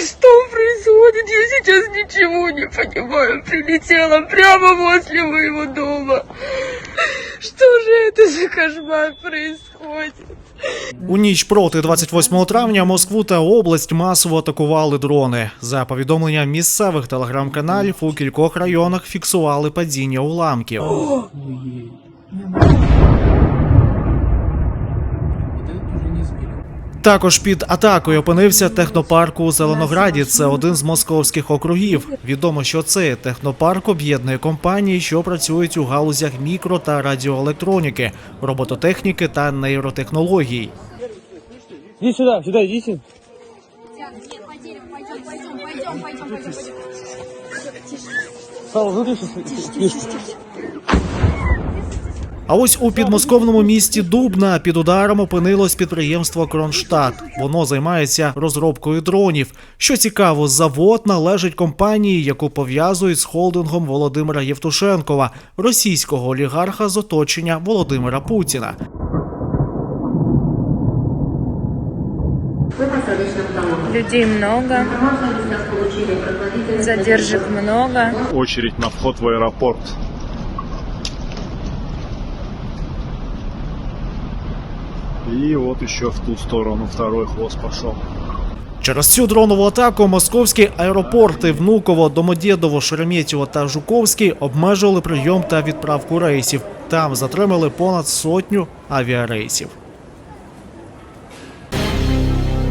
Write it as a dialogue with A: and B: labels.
A: Что происходит? Я сейчас ничего не понимаю. Прилетела прямо возле моего дома. Что же это за кошмар происходит?
B: У ніч проти 28 травня Москву та область масово атакували дрони. За повідомленням місцевих телеграм-каналів у кількох районах фіксували падіння уламків. Також під атакою опинився технопарк у Зеленограді. Це один з московських округів. Відомо, що цей технопарк об'єднує компанії, що працюють у галузях мікро та радіоелектроніки, робототехніки та нейротехнологій.
C: Сюда, сюда идите.
D: Нет, по дереву, пойдем, пойдем, пойдем,
B: А ось у підмосковному місті Дубна під ударом опинилось підприємство Кронштадт. Воно займається розробкою дронів. Що цікаво, завод належить компанії, яку пов'язують з холдингом Володимира Євтушенкова, російського олігарха з оточення Володимира Путіна.
E: Людей много, задержек много.
F: очередь на вход в аэропорт. И вот еще в ту сторону второй хвост пошел.
B: Через цю дронову атаку московські аеропорти Внуково, Домодєдово, Шереметьєво та Жуковський обмежили прийом та відправку рейсів. Там затримали понад сотню авіарейсів.